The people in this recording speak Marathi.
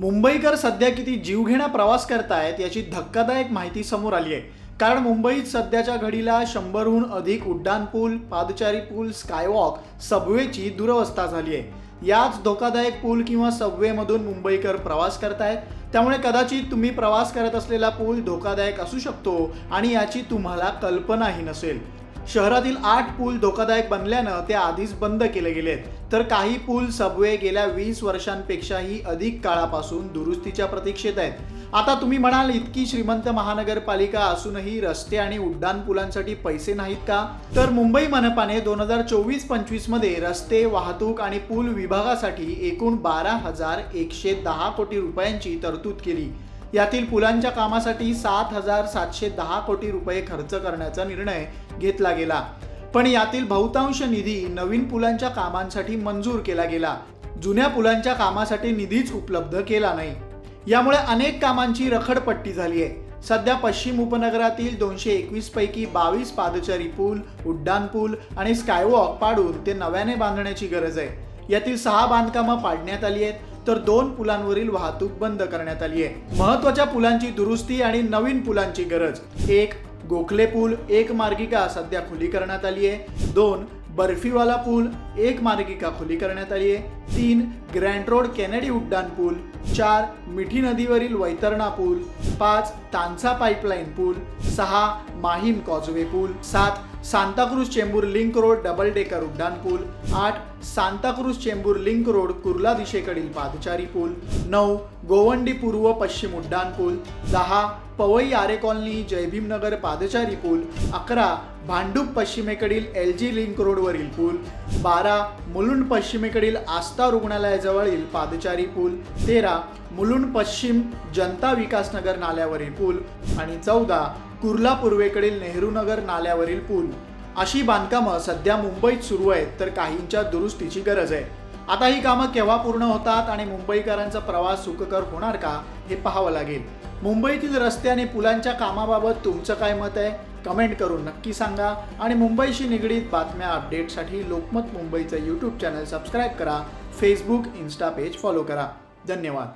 मुंबईकर सध्या किती जीवघेणा प्रवास करतायत याची धक्कादायक माहिती समोर आली आहे. कारण मुंबईत सध्याच्या घडीला शंभरहून अधिक उड्डाण पूल पादचारी पूल स्कायवॉक सबवेची दुरवस्था झाली आहे. याच धोकादायक पूल किंवा सबवेमधून मुंबईकर प्रवास करतायत. त्यामुळे कदाचित तुम्ही प्रवास करत असलेला पूल धोकादायक असू शकतो आणि याची तुम्हाला कल्पनाही नसेल. शहरातील आठ पूल धोकादायक बनल्यानं ते आधीच बंद केले गेलेत. तर काही पूल सबवे गेल्या वीस वर्षांपेक्षाही अधिक काळापासून दुरुस्तीच्या प्रतीक्षेत आहेत. आता तुम्ही म्हणाल इतकी श्रीमंत महानगरपालिका असूनही रस्ते आणि उड्डाण पुलांसाठी पैसे नाहीत का? तर मुंबई मनपाने दोन हजार चोवीस पंचवीसमध्ये रस्ते वाहतूक आणि पूल विभागासाठी एकूण बारा हजार एकशे दहा कोटी रुपयांची तरतूद केली. यातील पुलांच्या कामासाठी सात हजार सातशे दहा कोटी रुपये खर्च करण्याचा निर्णय घेतला गेला. पण यातील बहुतांश निधी नवीन पुलांच्या कामांसाठी मंजूर केला गेला. जुन्या पुलांच्या कामासाठी निधीच उपलब्ध केला नाही. यामुळे अनेक कामांची रखडपट्टी झाली आहे. सध्या पश्चिम उपनगरातील दोनशे एकवीस पैकी बावीस पादचारी पूल उड्डाण पूल आणि स्कायवॉक पाडून ते नव्याने बांधण्याची गरज आहे. यातील सहा बांधकामं पाडण्यात आली आहेत. तर दोन पुलांवरील वाहतूक बंद करण्यात आली आहे. महत्त्वाच्या पुलांची दुरुस्ती आणि नवीन पुलांची गरज. एक गोखले पूल एक मार्गिका सध्या खुली करण्यात आली आहे. दोन बर्फीवाला पूल एक मार्गिका खुली करण्यात आली आहे. तीन ग्रँड रोड केनेडी उड्डाण पूल. चार मिठी नदीवरील वैतरणा पूल. पाच तांसा पाईपलाईन पूल. सहा माहीम कॉजवे पूल. सात Santacruz Chembur link road double decker उड्डाणपूल आठ सांताक्रूज चेंबूर लिंक रोड कुर्ला दिशेकडील पादचारी पूल. नऊ गोवंडी पूर्व पश्चिम उड्डाणपूल दहा पवई आरे कॉलनी जयभीमनगर पादचारी पूल. अकरा भांडूप पश्चिमेकडील एल जी लिंक रोडवरील पूल. बारा मुलुंड पश्चिमेकडील आस्था रुग्णालयाजवळील पादचारी पूल. तेरा मुलुंड पश्चिम जनता विकास नगर नाल्यावरील पूल. आणि चौदा कुर्ला पूर्वेकडील नेहरू नगर नाल्यावरील पूल. अशी बांधकामं सध्या मुंबईत सुरू आहेत तर काहींच्या दुरुस्तीची गरज आहे. आता ही कामं केव्हा पूर्ण होतात आणि मुंबईकरांचा प्रवास सुखकर होणार का हे पाहावं लागेल. मुंबईतील रस्ते आणि पुलांच्या कामाबाबत तुमचं काय मत आहे? कमेंट करून नक्की सांगा आणि मुंबईशी निगडीत बातम्या अपडेटसाठी लोकमत मुंबईचं यूट्यूब चॅनल सबस्क्राईब करा फेसबुक इन्स्टा पेज फॉलो करा. धन्यवाद.